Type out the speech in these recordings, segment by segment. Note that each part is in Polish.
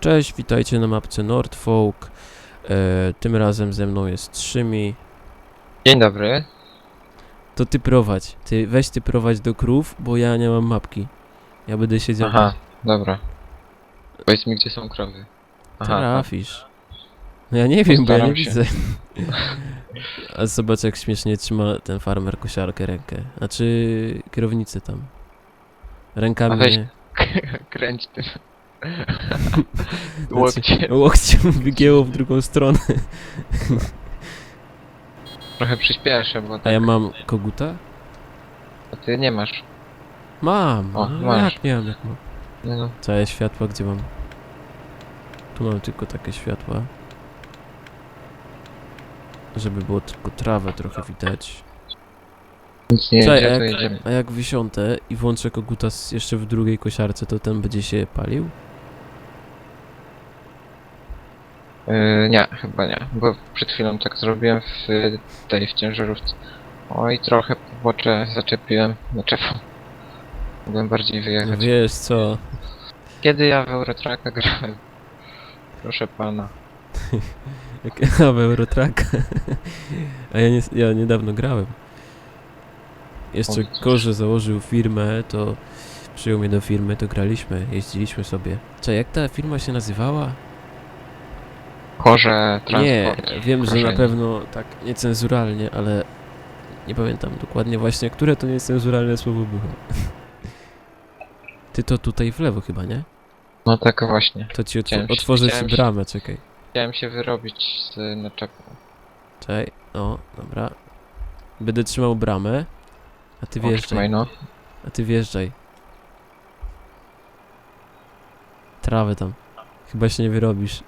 Cześć, witajcie na mapce Nordfolk. E, tym razem ze mną jest Szymi. Dzień dobry. To ty prowadź. Ty weź ty prowadź do krów, bo ja nie mam mapki. Ja będę siedział. Aha, dobra. Powiedz mi, gdzie są krowy. Aha, Trafisz. No ja nie wiem, bo ja nie Postaram się. widzę. A zobacz jak śmiesznie trzyma ten farmer kosiarkę rękę. Znaczy kierownicę tam. Rękami A weź- nie. kręć tym. Znaczy, Łokcie. łokciem wygięło w drugą stronę. Trochę przyspieszę, bo A tak, ja mam koguta? a ty nie masz. Mam. O, no, masz. Jak nie mam, jak mam. No. Całe światła, gdzie mam? Tu mam tylko takie światła. Żeby było tylko trawę trochę widać. Nic nie jedzie, to jak, jedziemy. a jak wysiądę i włączę koguta jeszcze w drugiej kosiarce, to ten będzie się palił? Yy, nie, chyba nie, bo przed chwilą tak zrobiłem w tej w ciężarówce. Oj, trochę pobocze zaczepiłem na czefu. Mogłem bardziej No wyjechać. wiesz co? Kiedy ja w Eurotracka grałem? Proszę pana. Jak ja w Eurotrack. A ja, nie, ja niedawno grałem. Jeszcze. Korze założył firmę, to przyjął mnie do firmy, to graliśmy, jeździliśmy sobie. Czy jak ta firma się nazywała? Korze, Nie, transport. wiem, że na pewno tak niecenzuralnie, ale nie pamiętam dokładnie właśnie, które to niecenzuralne słowo było. Ty to tutaj w lewo chyba, nie? No tak właśnie. To ci otw Chciałem się- otworzę ci chciałem się- bramę, czekaj. Chciałem się wyrobić z naczepą. Czekaj, o, dobra. Będę trzymał bramę, a ty wjeżdżaj, no. a ty wjeżdżaj. Trawę tam. Chyba się nie wyrobisz.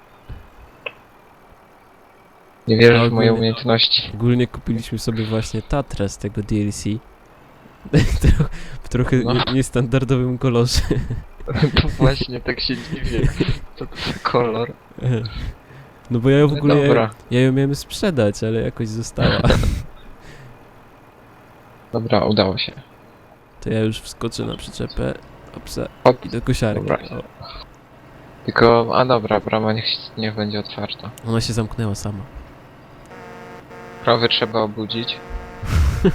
Nie wierzysz A w moje ogólnie- umiejętności. Ogólnie kupiliśmy sobie właśnie Tatrę z tego DLC. Tro- w trochę No. nie, niestandardowym kolorze. To właśnie tak się dziwię. Co to za kolor? No bo ja ją w No ogóle, ja, Dobra, ja ją miałem sprzedać, ale jakoś została. dobra, udało się. To ja już wskoczę na przyczepę, opsa Hop. i do kosiarki. Dobra. O, Tylko, a dobra, brama niech, niech będzie otwarta. ona się zamknęła sama. Krowy trzeba obudzić.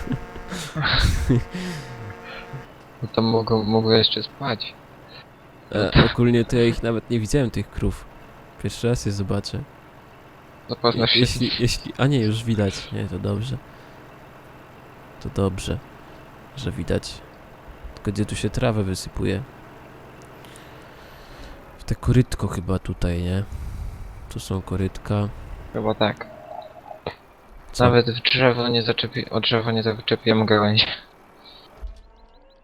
Bo to mogą, mogą jeszcze spać. E, ogólnie to ja ich nawet nie widziałem, tych krów. Pierwszy raz je zobaczę. Zapoznasz się Jeśli, jeśli, a nie, już widać. Nie, to dobrze. To dobrze, że widać. Tylko gdzie tu się trawę wysypuje? W te korytko chyba tutaj, nie? Tu są korytka. Chyba tak. Co? Nawet w drzewo nie zaczepi, o drzewo nie zaczepiłem gałęzi.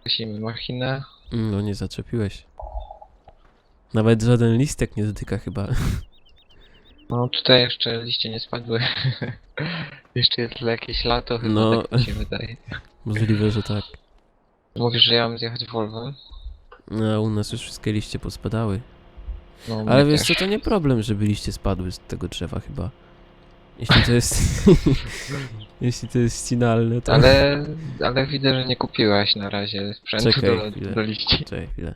Gasimy machinę. No nie zaczepiłeś. Nawet żaden listek nie dotyka chyba. No tutaj jeszcze liście nie spadły. jeszcze jest jakieś lato chyba, No. tak mi się wydaje. Możliwe, że tak. Mówisz, że ja mam zjechać Volvo? No, u nas już wszystkie liście pospadały. No, Ale wiesz co, to nie problem, żeby liście spadły z tego drzewa chyba. Jeśli to jest... jeśli to jest ścinalne, to... Ale, ale widzę, że nie kupiłaś na razie sprzętu Czekaj do, chwilę. do liści. Czekaj chwilę.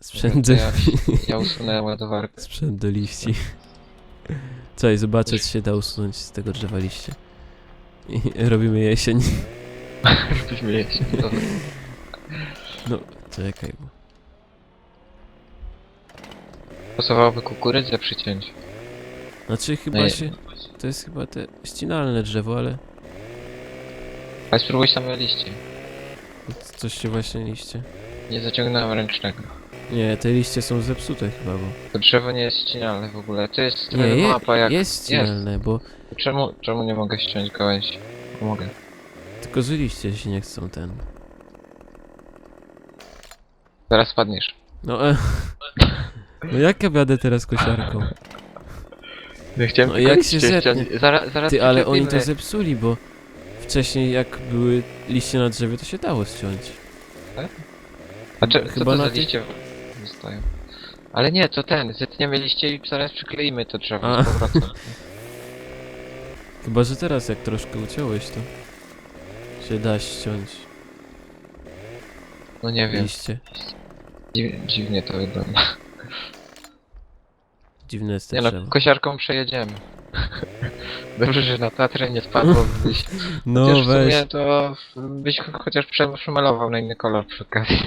Sprzęt do, Ja, ja usunę ładowarkę. sprzęt do liści. Czekaj, zobaczę, czy się da usunąć z tego drzewa liście. I robimy jesień. Śmieję się. Dobra. No, czekaj. bo- Pasowałoby kukurydzę przyciąć. Znaczy chyba No i- się... To jest chyba te ścinalne drzewo, ale... Ale spróbuj same liście. Coś się właśnie liście. Nie zaciągnąłem ręcznego. Nie, te liście są zepsute chyba, bo... To drzewo nie jest ścinalne w ogóle. To jest Nie, je, mapa jak... jest ścinalne, bo... Czemu, czemu nie mogę ściąć gałęzi? Mogę. Tylko że liście się nie chcą ten... Zaraz spadniesz. No e... No jak ja jadę teraz kosiarką? Nie chciałem No tylko jak liście się ściąć. zetnie? Zaraz, zaraz Ty, ale oni to przyczepimy. zepsuli, bo... Wcześniej jak były liście na drzewie, to się dało ściąć. A czy, co chyba to na za tej- liście zostają? Ale nie, to ten. Zetniemy liście i zaraz przykleimy to drzewo A. z powrotem. Chyba, że teraz jak troszkę uciąłeś, to... Się da ściąć No nie wiem. liście. Dziw, dziwnie to wygląda. Dziwne jest Nie no, drzewo. kosiarką przejedziemy. Dobrze, że na Tatrę nie spadło byś. No Chociaż w weź, sumie to byś ch- chociaż prze- przemalował na inny kolor przy okazji.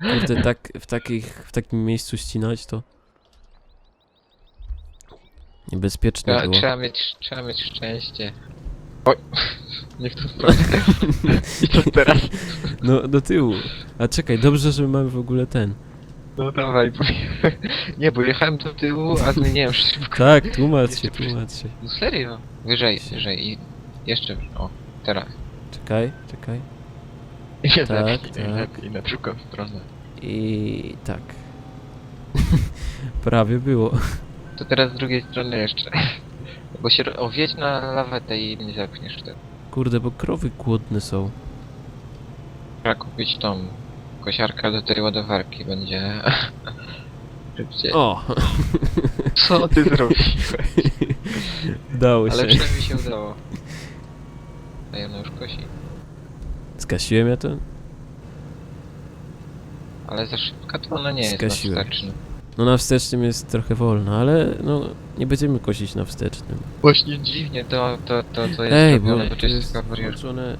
kurde, tak w, takich, w takim miejscu ścinać to... Niebezpieczne Trzeba, było. trzeba, mieć, trzeba mieć szczęście. Oj, nie w tą stronę. I co teraz? No, do tyłu. A czekaj, dobrze, że mamy w ogóle ten. No dawaj, bo... Nie, bo jechałem do tyłu, a zmieniłem szybko. Tak, tłumacz się, tłumacz się. No serio? Wyżej, wyżej i jeszcze, o, teraz. Czekaj, czekaj. I nie Tak, tak. lepiej, na drugą stronę. I tak. Prawie było. To teraz z drugiej strony jeszcze. Bo się, ro- o, wjedź na lawetę i nie zepchniesz tego. Kurde, bo krowy głodne są. Trzeba kupić tą kosiarkę do tej ładowarki, będzie... Szybciej. O! Co ty zrobiłeś? Dało Ale się. przynajmniej się udało. A ona już kosi. Zgasiłem ja to? Ale za szybka to ona nie jest Zgasiłem. na wstecznym. No na wstecznym jest trochę wolno, ale no nie będziemy kosić na wstecznym. Właśnie dziwnie to, to, to, to jest Ej, bo robione, bo to jest jest barierka. włączone...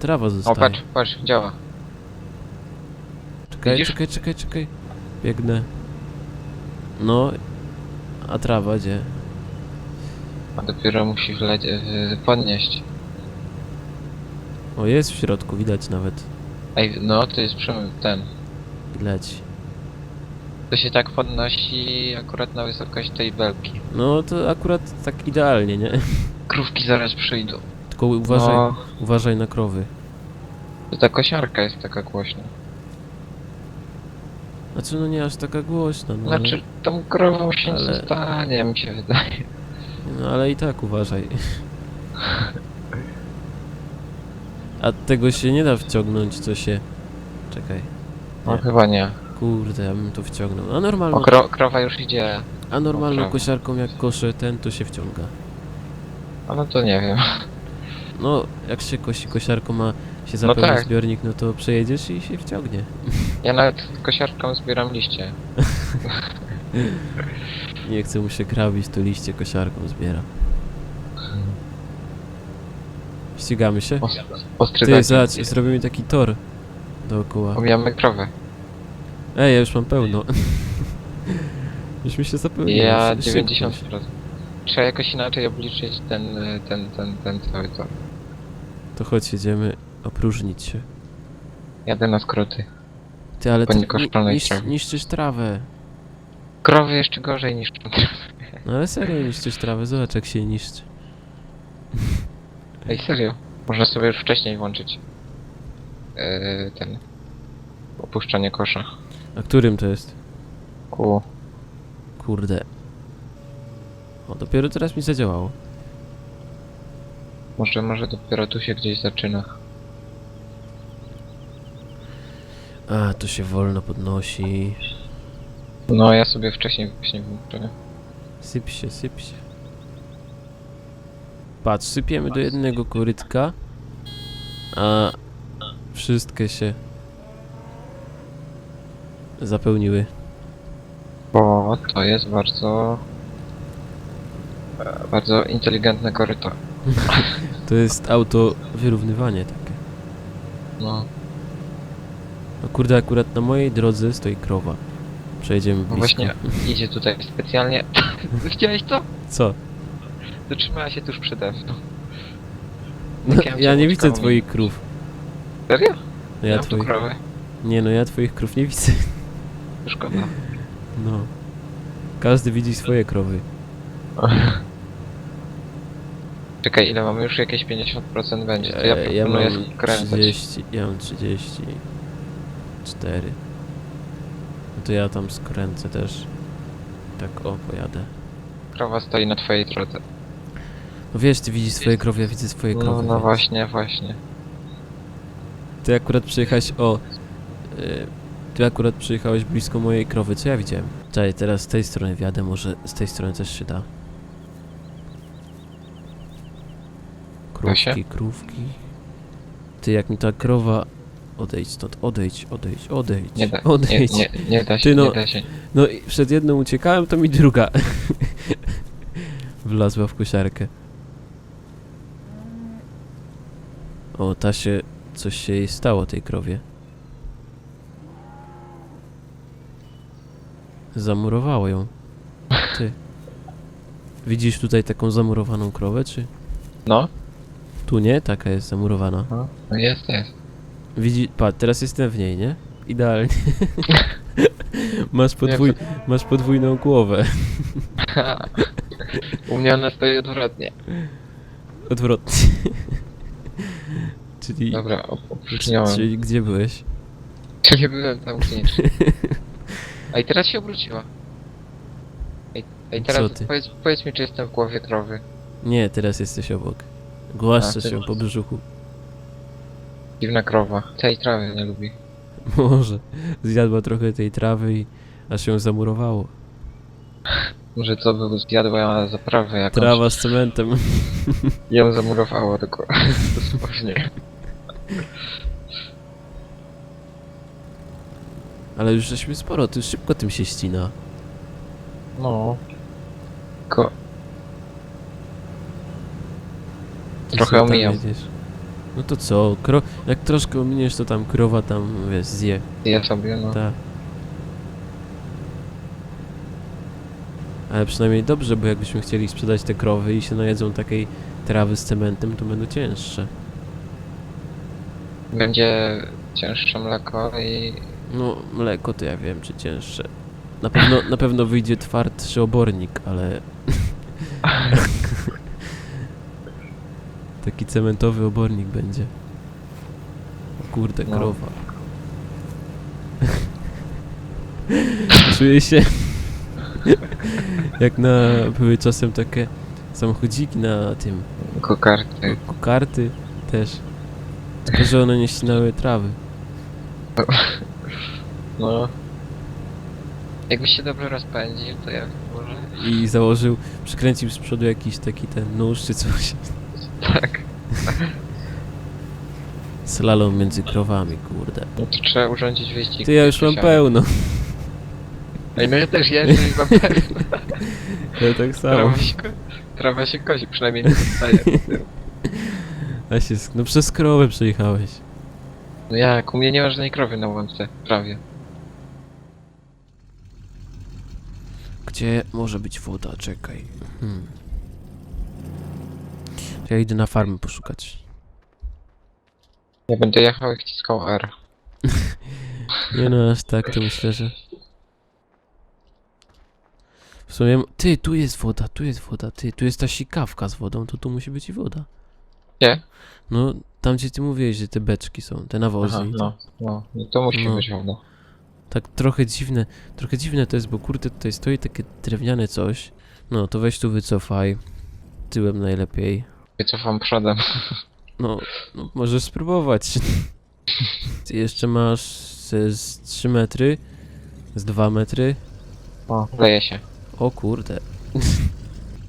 Trawa O, zostaje. patrz, patrz, działa. Czekaj, widzisz? czekaj, czekaj, czekaj. Biegnę. No, a trawa gdzie? A dopiero musi wleć, y, podnieść. O, jest w środku, widać nawet. Ej, no to jest przemysł ten. Leci. To się tak podnosi akurat na wysokość tej belki. No to akurat tak idealnie, nie? Krówki zaraz przyjdą. Tylko uważaj, No, uważaj na krowy. to ta kosiarka jest taka głośna. Znaczy no nie aż taka głośna, no, Znaczy, tą krową się ale- nie stanie, mi się wydaje. no ale i tak uważaj. A tego się nie da wciągnąć, co się... Czekaj. No chyba nie. Kurde, ja bym to wciągnął. A normalną, O, kro, krowa już idzie. a normalną kosiarką jak koszę ten, to się wciąga. A no to nie wiem. No, jak się kosi kosiarką, ma się zapełni tak. zbiornik, no to przejedziesz i się wciągnie. Ja nawet kosiarką zbieram liście. Nie chce mu się krawić, to liście kosiarką zbiera. Ścigamy się? Ty, zobacz, zrobimy taki tor dookoła. Omijamy krowę. Ej, ja już mam pełno. Myśmy się zapełnili. Ja Szy- 90%. szybko się. Trzeba jakoś inaczej obliczyć ten, y, ten, ten, ten cały tor. To chodź, jedziemy opróżnić się. Jadę na skróty. Ty, ale Po ty trawie. niszczysz trawę. Krowy jeszcze gorzej niż No ale serio niszczysz trawę, zobacz jak się niszczy. Ej, serio. Można sobie już wcześniej włączyć yy, ten opuszczanie kosza. A którym to jest? Ku. Kurde. O, dopiero teraz mi zadziałało. Może, może dopiero tu się gdzieś zaczyna. A, to się wolno podnosi. No ja sobie wcześniej właśnie włączę. Syp się, syp się. Patrz, sypiemy do jednego korytka, a wszystkie się zapełniły. Bo to jest bardzo e, bardzo inteligentne koryto. To jest auto wyrównywanie takie. No, No kurde, akurat na mojej drodze stoi krowa. Przejdziemy no blisko. właśnie idzie tutaj specjalnie. Widziałeś to? Co? Zatrzymała się tuż przede mną. No, Jak ja nie widzę twoich krów. Serio? No ja Mam tu twoich... krowę. Nie no, ja twoich krów nie widzę. Szkoda. No. Każdy widzi swoje krowy. Czekaj, ile mamy już jakieś 50% będzie? To ja E, ja proponuję mam skręcać. 30, ja mam 34. No to ja tam skręcę też. Tak o, pojadę. Krowa stoi na twojej drodze. No wiesz, ty widzisz swoje krowy, ja widzę swoje krowy. No, no więc- właśnie, właśnie. Ty akurat przyjechałeś, o... y, ty akurat przyjechałeś blisko mojej krowy, co ja widziałem? Czekaj, teraz z tej strony wjadę, może z tej strony też się da. Da się? Krówki, krówki. Ty, jak mi ta krowa Odejdź stąd, odejdź, odejdź, odejdź, Nie da, nie, odejdź. nie, nie da się, Ty no- nie da się. No i przed jedną uciekałem, to mi druga wlazła w kosiarkę. O, ta się... Coś się jej stało, tej krowie. Zamurowało ją. Ty. Widzisz tutaj taką zamurowaną krowę, czy... No, Tu nie? Taka jest zamurowana. no jest, jest. Widzi... Patrz, teraz jestem w niej, nie? Idealnie. masz, podwój... masz podwójną głowę. U mnie ona stoi odwrotnie. Odwrotnie. Czyli... Dobra, op- opróżniałem. Czyli gdzie byłeś? Czyli byłem tam klinicznie. A i teraz się obróciła. Ej, ej Co teraz ty? powiedz, powiedz mi, czy jestem w głowie krowy. Nie, teraz jesteś obok. Głaszczę A, się po brzuchu. Dziwna krowa. Tej trawy nie lubi. Może. Zjadła trochę tej trawy i aż ją zamurowało. Może co by zjadła zaprawę jakąś. Trawa z cementem. I ją zamurowało tylko. Dosłownie. Ale już żeśmy sporo, to szybko tym się ścina. No. Tylko Ty Trochę tam omijam. jedziesz? No to co, kro... jak troszkę ominiesz, to tam krowa tam, wiesz, zje. je sobie, no. Tak. Ale przynajmniej dobrze, bo jakbyśmy chcieli sprzedać te krowy i się najedzą takiej trawy z cementem, to będą cięższe. Będzie cięższe mleko i... No, mleko to ja wiem, czy cięższe. Na pewno, na pewno wyjdzie twardszy obornik, ale... Taki cementowy obornik będzie. O kurde, No. krowa. Czuję się... jak na... były czasem takie samochodziki na tym... kokarty. Karty też. Tylko, że one nie ścinały trawy. No. Jakbyś się dobrze rozpędził, to ja może... I założył, przykręcił z przodu jakiś taki ten nóż czy coś. Tak. Slalom między krowami, kurde. No to trzeba urządzić wyścig. Ty ja już mam pełno. Ej, no ja też jeżdżę i mam pełno. Ja tak samo. Trawa się, ko- trawa się kosi, przynajmniej nie zostaje. A się, sk- no przez krowę przejechałeś. No jak, u mnie nie ma żadnej krowy na łące, prawie. Gdzie może być woda? Czekaj. Hmm. Ja idę na farmę poszukać. Ja będę jechał i wciskał R. Nie no, aż tak to myślę, że... W sumie... Ty, tu jest woda, tu jest woda, ty, tu jest ta sikawka z wodą, to tu musi być i woda. Gdzie? No, tam gdzie ty mówiłeś, że te beczki są, te nawozy. Aha, i to. no, no, no to musi No. być woda. Tak trochę dziwne, trochę dziwne to jest, bo kurde tutaj stoi takie drewniane coś. No, to weź tu wycofaj. Tyłem najlepiej. Wycofam przodem. No, no możesz spróbować. Ty jeszcze masz ze z 3 metry, z 2 metry. O, leje się. O kurde.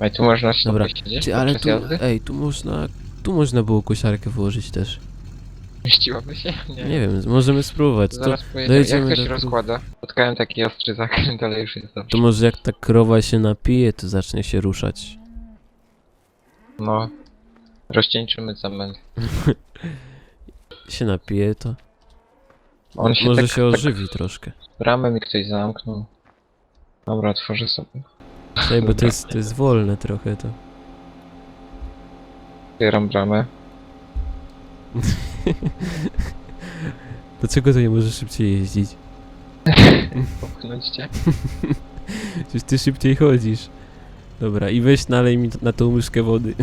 I tu można się Dobra, posiedzieć Ty, ale podczas tu, jazdy? ej, tu można, tu można było kosiarkę włożyć też. Mieściłaby się? Nie. Nie wiem, możemy spróbować. To, Zaraz pojedziemy. dojedziemy Jak to się do- rozkłada? Spotkałem taki ostry zakręt, ale już jest dobrze. to może jak ta krowa się napije, to zacznie się ruszać. No. Rozcieńczymy cement. Się napije, to On się może tak, się ożywi troszkę. tak bramę mi ktoś zamknął. Dobra, otworzę sobie. Ej, bo to jest, to jest wolne trochę to. Otwieram bramę. Dlaczego to nie możesz szybciej jeździć? Popchnąć cię. Przecież ty szybciej chodzisz. Dobra, i weź nalej mi na tą łyżkę wody.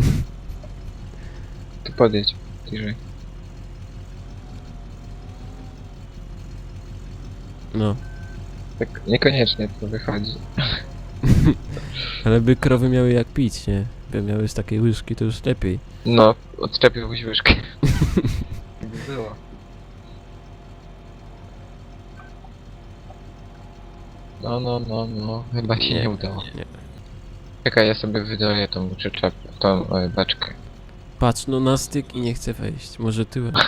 Tu podjedź. Bliżej. No, Tak niekoniecznie to wychodzi. ale by krowy miały jak pić, nie? By miały z takiej łyżki, to już lepiej. No, odczepiłbyś łyżkę. Jakby było. No, no, no, no. Chyba się nie, udało. Nie. Czekaj, ja sobie wydaję tą przyczepę, tą e, beczkę. Patrz, no na styk i nie chce wejść. Może tyłem.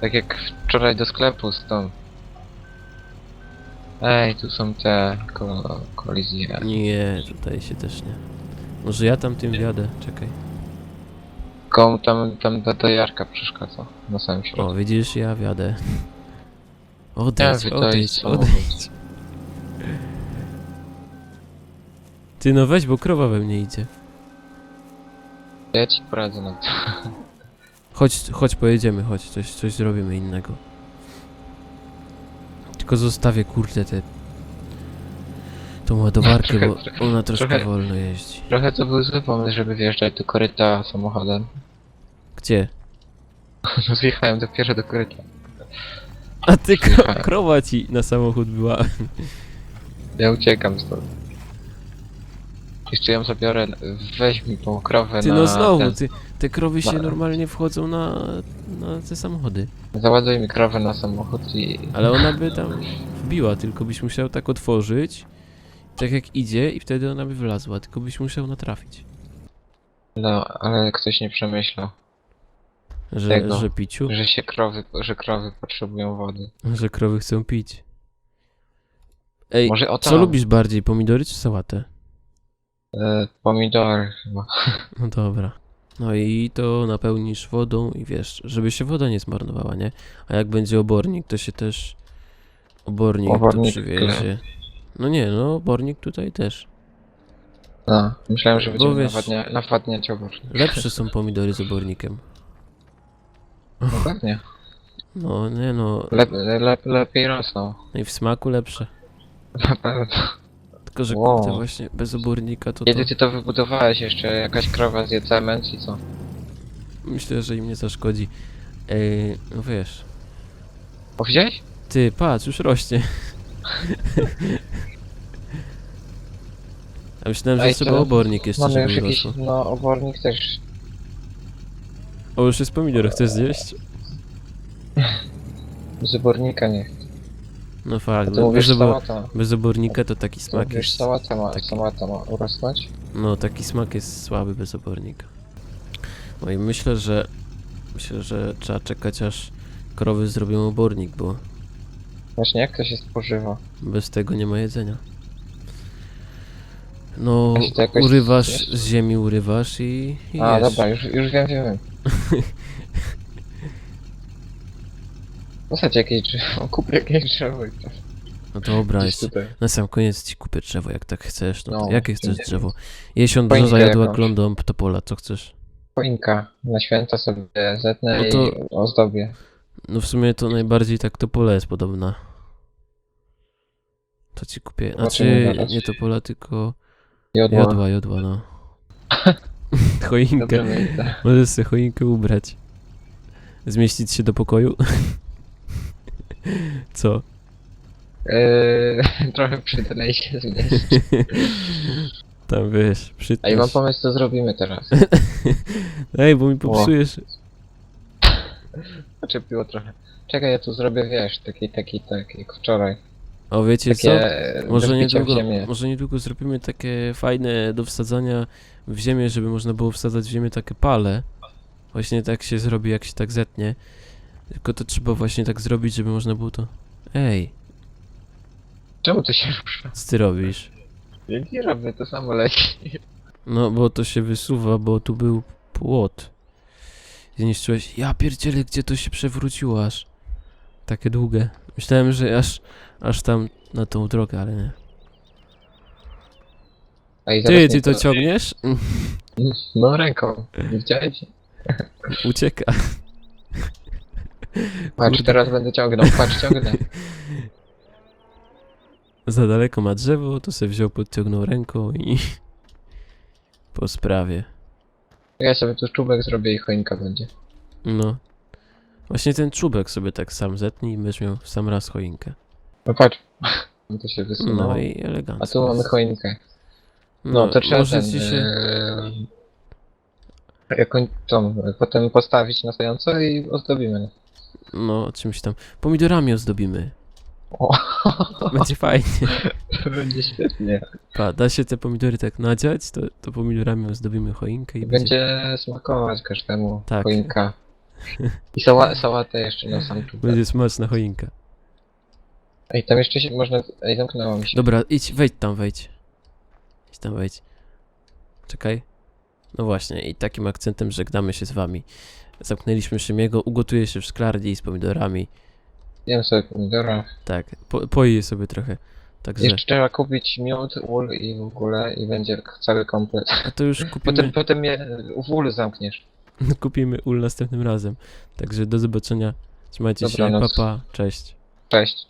Tak jak wczoraj do sklepu z tą. Ej, tu są te ko kolizje. Nie, tutaj się też nie. Może ja tam tym wjadę, czekaj. Komu tam, tam ta, ta Jarka przeszkadza na samym środku. O, widzisz, ja wjadę. Odejdź, Ja, odejdź, odejdź. Ty no weź, bo krowa we mnie idzie. Ja ci poradzę na to. Chodź, chodź, pojedziemy, chodź, coś, coś zrobimy innego. Tylko zostawię, kurde, te... Tą ładowarkę, bo Trochę- ona troszkę trochę- wolno jeździ. Trochę to był zły pomysł, żeby wjeżdżać do koryta samochodem. Gdzie? No zjechałem dopiero do koryta. A ty, kro krowa ci na samochód była. Ja uciekam stąd. Jeszcze ją zabiorę, weź mi tą krowę Ty na no znowu, ten, ty, te krowy się na- normalnie wchodzą na, na te samochody. Załaduj mi krowę na samochód i... Ale ona by tam wbiła, tylko byś musiał tak otworzyć, tak jak idzie i wtedy ona by wlazła, tylko byś musiał natrafić. No, ale ktoś nie przemyślał, Że, Tego. że piciu, że się krowy, że krowy potrzebują wody. że krowy chcą pić. Ej, Może o co lubisz bardziej, pomidory czy sałatę? E, pomidory chyba. No dobra. No i to napełnisz wodą i wiesz, żeby się woda nie zmarnowała, nie? A jak będzie obornik, to się też obornik, Obornik to przywiezie. No nie, no obornik tutaj też. No, myślałem, że Bo będziemy wiesz- nawadnia, nawadniać obornik. Lepsze są pomidory z obornikiem. No pewnie. No nie no, Lep, lep, lepiej rosną. no i w smaku lepsze. Na pewno. Tylko, że Wow. kurde właśnie bez obornika to, to Kiedy ty to wybudowałeś jeszcze, jakaś krowa zje cement i co? myślę, że im nie zaszkodzi. Ej, no wiesz. O, widziałeś? Ty, patrz, już rośnie. A myślałem, że Ej, trzeba to obornik jeszcze, Mamy już żeby jakiś, rosło. no obornik też. O, już jest pomidor, chcesz zjeść? Z obornika nie. No A fakt, ty no, mówisz bez, sałata. bez obornika to taki smak mówisz jest... sałata ma, taki- sałata ma urosnąć? No, taki smak jest słaby bez obornika. No i myślę, że... Myślę, że trzeba czekać aż krowy zrobią obornik, bo Właśnie jak to się spożywa? bez tego nie ma jedzenia. No, jakoś urywasz, z ziemi urywasz i, i A, jesz. dobra, już, już wiem, wiem. Posadź jakieś drzewo, kup jakieś drzewo i to. No dobra, Gdzieś jest. tutaj. Na sam koniec ci kupię drzewo, jak tak chcesz. No, to No, jakie chcesz drzewo? Jesion Choinkę brzoza jadła jakąś. klądą ptopola, co chcesz? Choinka na święta sobie zetnę No to- i ozdobię. No w sumie to najbardziej tak topola jest podobna. To ci kupię. Zobaczymy Znaczy, zaraz. nie topola, tylko Jodła. jodła, jodła, no. choinkę. Możesz sobie choinkę ubrać. Zmieścić się do pokoju? Co? Eee, trochę przydalej się zmieść. Tam wiesz, Ej, mam pomysł, co zrobimy teraz. Ej, bo mi popsujesz. Zaczepiło trochę. Czekaj, ja tu zrobię, wiesz, taki, taki, tak, jak wczoraj. O, wiecie co? Takie Może w niedługo, ziemię. może niedługo zrobimy takie fajne do wsadzania w ziemię, żeby można było wsadzać w ziemię takie pale. Właśnie tak się zrobi, jak się tak zetnie. Tylko to trzeba właśnie tak zrobić, żeby można było to... Ej, Czemu to się rusza? co ty robisz? Ja nie robię, to samo leci. No, bo to się wysuwa, bo tu był płot. Zniszczyłeś... Ja pierdzielę, gdzie to się przewróciło aż. Takie długie. Myślałem, że aż, aż tam na tą drogę, ale nie. Zaraz Ty, mnie ty to ciągniesz? No ręką, widziałeś? Ucieka. Patrz, teraz będę ciągnął, patrz, ciągnę. za daleko ma drzewo, to se wziął, podciągnął ręką i po sprawie. Ja sobie tu czubek zrobię i choinka będzie. No. Właśnie ten czubek sobie tak sam zetnij i będziesz miał w sam raz choinkę. No patrz, no to się wysunęło. No i elegancko. A tu mamy choinkę. No, to trzeba może ten, ci się... eee, jakoś tą, potem postawić na stojąco i ozdobimy. No, czymś tam. Pomidorami ozdobimy. O, Będzie fajnie. będzie świetnie. Pa, da się te pomidory tak nadziać, to, to pomidorami ozdobimy choinkę i będzie... Będzie smakować każdemu Tak. choinka. I sała, sałatę jeszcze na sam tu. Będzie smaczna choinka. Ej, tam jeszcze się można... Ej, zamknęło mi się. Dobra, idź, wejdź tam, wejdź. Idź tam, wejdź. Czekaj. No właśnie, i takim akcentem żegnamy się z wami. Zamknęliśmy Szymiego, ugotuje się w szklarni z pomidorami. Jem sobie pomidora. Tak, po, poi je sobie trochę. Także, Jeszcze trzeba kupić miód, ul i w ogóle i będzie cały komplet. a to już Potem, kupimy, potem mnie w ul zamkniesz. kupimy ul następnym razem. Także do zobaczenia. Trzymajcie się, Dobranoc. papa, cześć. Cześć.